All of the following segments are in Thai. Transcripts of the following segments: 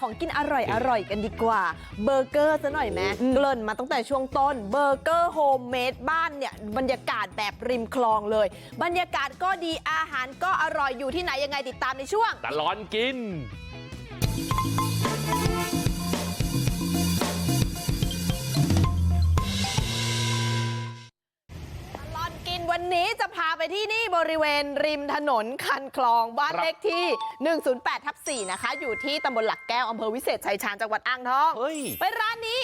ของกินอร่อยอร่อยกันดีกว่าเบอร์เกอร์ซะหน่อยไหมเกริ่นมาตั้งแต่ช่วงต้นเบอร์เกอร์โฮมเมดบ้านเนี่ยบรรยากาศแบบริมคลองเลย บรรยากาศก็ดีอาหารก็อร่อยอยู่ที่ไหนยังไงติดตามในช่วงตลอนกิน วันนี้จะพาไปที่นี่บริเวณริมถนนคันคลองบ้านครับเลขที่ 108ทับ4นะคะ อยู่ที่ตำบลหลักแก้วอำเภอวิเศษชัยชาญจังหวัดอ่างทองเฮ้ยไปร้านนี้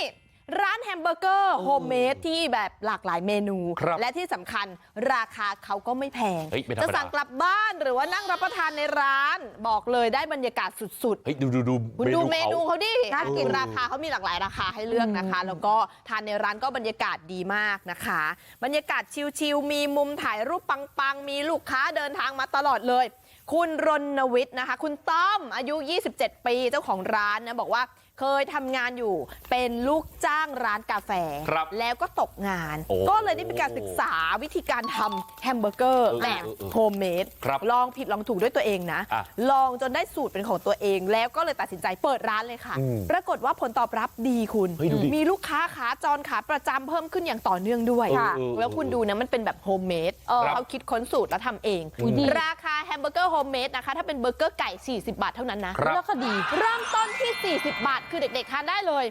ร้านแฮมเบอร์เกอร์โฮมเมดที่แบบหลากหลายเมนูครับและที่สำคัญราคาเขาก็ไม่แพงเฮ้ยไม่ธรรมดาจะสั่งกลับบ้านหรือว่านั่งรับประทานในร้านบอกเลยได้บรรยากาศสุดๆเฮ้ยดูดูดูคุณดูเมนูเขาเขาดิน่ากินราคาเขามีหลากหลายราคาให้เลือกนะคะ แล้วก็ทานในร้านก็บรรยากาศดีมากนะคะ บรรยากาศชิลๆมีมุมถ่ายรูปปังๆ มีลูกค้าเดินทางมาตลอดเลย คุณรณวิทย์นะคะ คุณต้อมอายุ 27 ปีเจ้าของร้านนะบอกว่า เคยทำงานอยู่เป็นลูกจ้างร้านกาแฟครับแล้วก็ตกงานโอ้ก็เลยได้มีการศึกษาวิธีการทำแฮมเบอร์เกอร์เออแบบเออเออโฮมเมดครับลองผิดลองถูกด้วยตัวเองนะอะลองจนได้สูตรเป็นของตัวเอง แล้วก็เลยตัดสินใจเปิดร้านเลยค่ะอืมปรากฏว่าผลตอบรับดีคุณเฮ้ยดูดิมีลูกค้าขาจรขาประจำเพิ่มขึ้นอย่างต่อเนื่องด้วยเออเออแล้วคุณดูนะมันเป็นแบบโฮมเมดครับเขาคิดค้นสูตรแล้วทำเองอุ๊ยดีราคาแฮมเบอร์เกอร์โฮมเมดนะคะถ้าเป็นเบอร์เกอร์ไก่ 40 บาทเท่านั้นนะครับแล้วก็ดีเริ่มต้นที่ 40 บาทคือเด็กๆทานได้เลย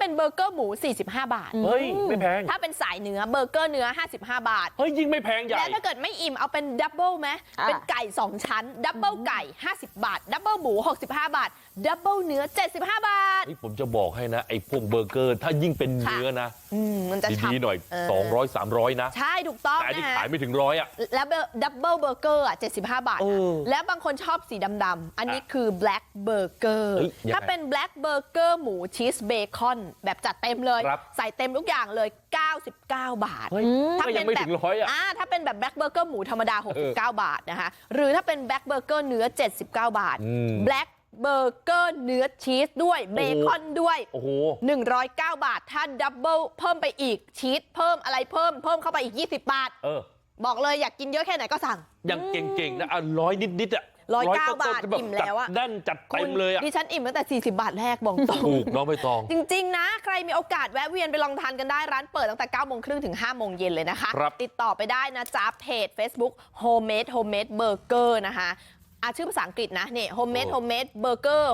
เออถ้าเป็นเบอร์เกอร์หมู 45 บาท เฮ้ย ไม่แพง ถ้าเป็นสายเนื้อเบอร์เกอร์เนื้อ 55 บาท เฮ้ย ยิ่งไม่แพงใหญ่ และถ้าเกิดไม่อิ่มเอาเป็นดับเบิลไหมอะเป็นไก่ 2 ชั้น ดับเบิลไก่ 50 บาท ดับเบิลหมู 65 บาท ดับเบิลเนื้อ 75 บาทเฮ้ยผมจะบอกให้นะ ไอ้พวกเบอร์เกอร์ ถ้ายิ่งเป็นค่ะเนื้อนะอืมมันจะดีฉ่ำๆหน่อยเออ200 300 นะ ใช่ถูกต้องแต่อันนี้นะขายฮะไม่ถึงร้อยอะแล้วดับเบิลเบอร์เกอร์อะ75 บาทเอนะอแล้วบางคนชอบสีดำๆอันนี้คือ black burger เอ้ยยังไงถ้าเป็น black burger หมูชีสเบคอนแบบจัดเต็มเลยครับใส่เต็มทุกอย่างเลย99บาทเฮ้ยก็ยังไม่ถึงร้อยอะอ่าถ้าเป็นแบบแบล็กเบอร์เกอร์หมูธรรมดาเออ69บาทนะคะหรือถ้าเป็นแบล็กเบอร์เกอร์เนื้อ 79 บาทอืมแบล็กเบอร์เกอร์เนื้อชีสด้วยเบคอนด้วยโอ้โห109 บาท ถ้าดับเบิลเพิ่มไปอีกชีสเพิ่มอะไรเพิ่มเพิ่มเข้าไปอีก 20 บาทเออบอกเลยอยากกินเยอะแค่ไหนก็สั่งยังเก่งๆนะอะร้อยนิดๆอะ ร้อยเก้าต้นๆบาทแบบอิ่มแล้วอะจัดแน่นจัดเต็มเลยอะดิฉันอิ่มตั้งแต่40บาทแรกบอกตรงถูกน้องไม่ตองจริงๆนะ ใครมีโอกาสแวะเวียนไปลองทานกันได้ร้านเปิดตั้งแต่9โมงครึ่งถึง5โมงเย็นเลยนะคะครับติดต่อไปได้นะจ๊ะเพจ Facebook Homemade Homemade Burger นะคะอะชื่อภาษาอังกฤษนะนี่ Homemade โอ้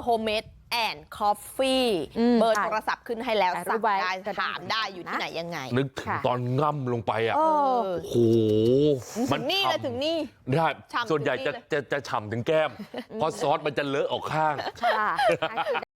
Homemade Burger Homemade and Coffee อืมเบอร์ค่ะโทรศัพท์ขึ้นให้แล้วถ่ายรูสั่ปงไว้ได้ก็ได้ถามได้อยู่ที่นะไหนยังไง นึกถึงค่ะตอนง่ำลงไปอะโอ้เออโอ้โหถึงนี่เลยถึงนี่ได้ฉ่ำส่วนใหญ่ถึงนี่จะเลยจะจะฉ่ำถึงแก้มเพราะซอสมันจะเลอะออกข้างค่ะ